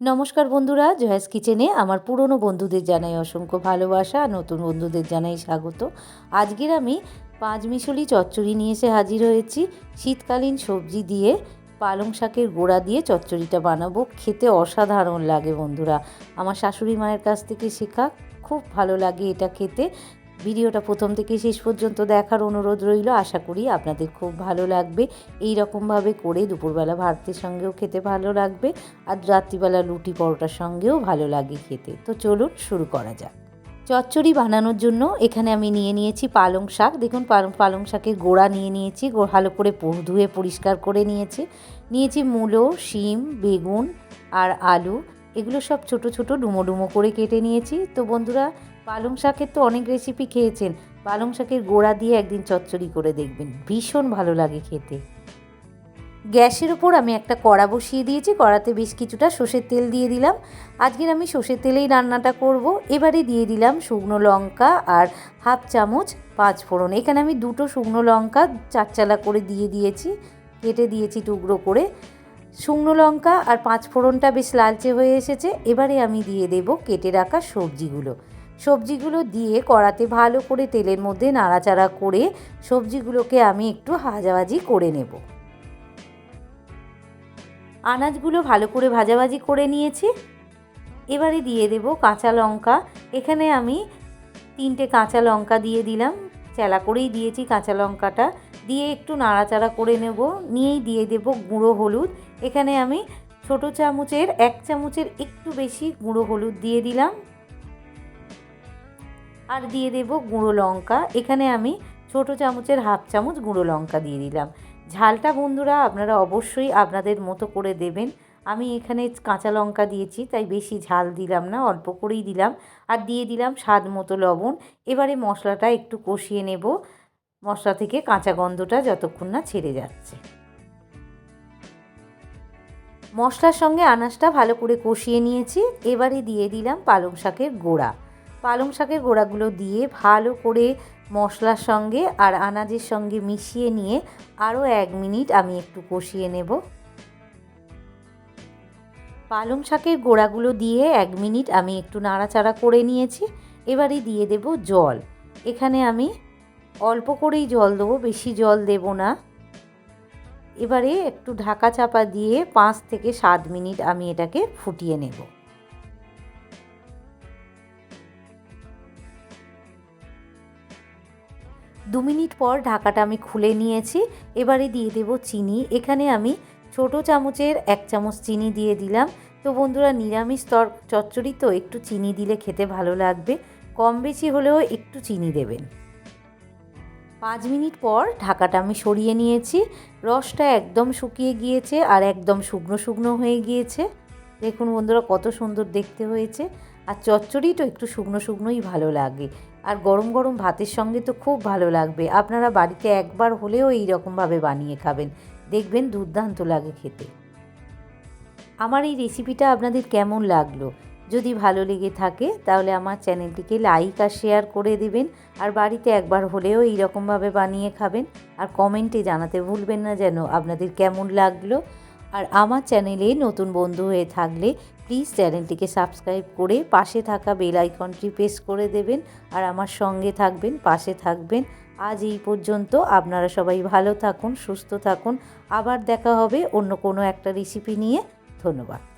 নমস্কার বন্ধুরা, জয়াস কিচেনে আমার পুরনো বন্ধুদের জানাই অসংখ্য ভালোবাসা, নতুন বন্ধুদের জানাই স্বাগত। আজকের আমি পাঁচ মিশলি চচ্চড়ি নিয়ে এসে হাজির হয়েছি। শীতকালীন সবজি দিয়ে পালং শাকের গোড়া দিয়ে চচ্চড়িটা বানাবো। খেতে অসাধারণ লাগে বন্ধুরা। আমার শাশুড়ি মায়ের কাছ থেকে শেখা, খুব ভালো লাগে এটা খেতে। ভিডিওটা প্রথম থেকে শেষ পর্যন্ত দেখার অনুরোধ রইল। আশা করি আপনাদের খুব ভালো লাগবে। এই রকমভাবে করে দুপুরবেলা ভাতের সঙ্গেও খেতে ভালো লাগবে আর রাত্রিবেলা লুটি পরোটার সঙ্গেও ভালো লাগে খেতে। তো চলুন শুরু করা যাক। চচ্চড়ি বানানোর জন্য এখানে আমি নিয়ে নিয়েছি পালং শাক। দেখুন, পালং শাকের গোড়া নিয়ে নিয়েছি ভালো করে ধুয়ে পরিষ্কার করে নিয়েছি। নিয়েছি মূলো, শিম, বেগুন আর আলু। এগুলো সব ছোট ছোট, ডুমো ডুমো করে কেটে নিয়েছি। তো বন্ধুরা পালং শাকের তো অনেক রেসিপি খেয়েছেন। পালং শাকের গোড়া দিয়ে একদিন চচ্চড়ি করে দেখবেন। ভীষণ ভালো লাগে খেতে। গ্যাসের ওপর আমি একটা কড়া বসিয়ে দিয়েছি, কড়াতে বেশ কিছুটা সর্ষের তেল দিয়ে দিলাম। আজকের আমি সর্ষের তেলেই রান্নাটা করব। এবারে দিয়ে দিলাম শুকনো লঙ্কা আর হাফ চামচ পাঁচ ফোড়ন। এখানে আমি দুটো শুকনো লঙ্কা চারচালা করে দিয়ে দিয়েছি। কেটে দিয়েছি টুকরো করে। শুকনো লঙ্কা আর পাঁচ ফোড়নটা বেশ লালচে হয়ে এসেছে। এবারে আমি দিয়ে দেব কেটে রাখা সবজিগুলো। সবজিগুলো দিয়ে কড়াতে ভালো করে তেলের মধ্যে নাড়াচাড়া করে সবজিগুলোকে আমি একটু ভাজাভাজি করে নেব। আনাজগুলো ভালো করে ভাজাভাজি করে নিয়েছি। এবারে দিয়ে দেব কাঁচা লঙ্কা। এখানে আমি তিনটে কাঁচা লঙ্কা দিয়ে দিলাম। চেলা করেই দিয়েছি কাঁচা লঙ্কাটা। দিয়ে একটু নাড়াচাড়া করে নেব। নিয়েই দিয়ে দেব গুঁড়ো হলুদ। এখানে আমি ছোট চামচের এক চামচের একটু বেশি গুঁড়ো হলুদ দিয়ে দিলাম। আর দিয়ে দেব গুঁড়ো লঙ্কা। এখানে আমি ছোট চামচের হাফ চামচ গুঁড়ো লঙ্কা দিয়ে দিলাম। ঝালটা বন্ধুরা আপনারা অবশ্যই আপনাদের মতো করে দেবেন। আমি এখানে কাঁচা লঙ্কা দিয়েছি, তাই বেশি ঝাল দিলাম না, অল্প করেই দিলাম। আর দিয়ে দিলাম স্বাদ মতো লবণ। এবারে মশলাটা একটু কষিয়ে নেব। মশলা থেকে কাঁচা গন্ধটা যতক্ষণ না ছেড়ে যাচ্ছে। মশলার সঙ্গে আনাজটা ভালো করে কষিয়ে নিয়েছি। এবারে দিয়ে দিলাম পালং শাকের গোড়া। পালং শাকের গোড়াগুলো দিয়ে ভালো করে মশলার সঙ্গে আর আনাজের সঙ্গে মিশিয়ে নিয়ে আরও এক মিনিট আমি একটু কষিয়ে নেব। পালং শাকের গোড়াগুলো দিয়ে এক মিনিট আমি একটু নাড়াচাড়া করে নিয়েছি। এবারে দিয়ে দেব জল। এখানে আমি অল্প করেই জল দেবো, বেশি জল দেব না। এবারে একটু ঢাকা চাপা দিয়ে পাঁচ থেকে সাত মিনিট আমি এটাকে ফুটিয়ে নেব। দু মিনিট পর ঢাকাটা আমি খুলে নিয়েছি। এবারে দিয়ে দেব চিনি। এখানে আমি ছোট চামচের এক চামচ চিনি দিয়ে দিলাম। তো বন্ধুরা, নিরামিষ তর, চচ্চড়ি তো একটু চিনি দিলে খেতে ভালো লাগবে। কম বেশি হলেও একটু চিনি দেবেন। পাঁচ মিনিট পর ঢাকাটা আমি সরিয়ে নিয়েছি। রসটা একদম শুকিয়ে গিয়েছে আর একদম শুকনো শুকনো হয়ে গিয়েছে। দেখুন বন্ধুরা, কত সুন্দর দেখতে হয়েছে। আর চচ্চড়ি তো একটু শুকনো শুকনোই ভালো লাগে। আর গরম গরম ভাতের সঙ্গে তো খুব ভালো লাগবে। আপনারা বাড়িতে একবার হলেও এই রকমভাবে বানিয়ে খাবেন। দেখবেন দুর্দান্ত লাগে খেতে। আমার এই রেসিপিটা আপনাদের কেমন লাগল? যদি ভালো লেগে থাকে, তাহলে আমার চ্যানেলটিকে লাইক আর শেয়ার করে দেবেন। আর বাড়িতে একবার হলেও এই রকমভাবে বানিয়ে খাবেন। আর কমেন্টে জানাতে ভুলবেন না যেন আপনাদের কেমন লাগল। আর আমার চ্যানেলে নতুন বন্ধু হয়ে থাকলে প্লিজ চ্যানেলটিকে সাবস্ক্রাইব করে পাশে থাকা বেল আইকনটি প্রেস করে দেবেন আর আমার সঙ্গে থাকবেন, পাশে থাকবেন। আজ এই পর্যন্ত। আপনারা সবাই ভালো থাকুন, সুস্থ থাকুন। আবার দেখা হবে অন্য কোনো একটা রেসিপি নিয়ে। ধন্যবাদ।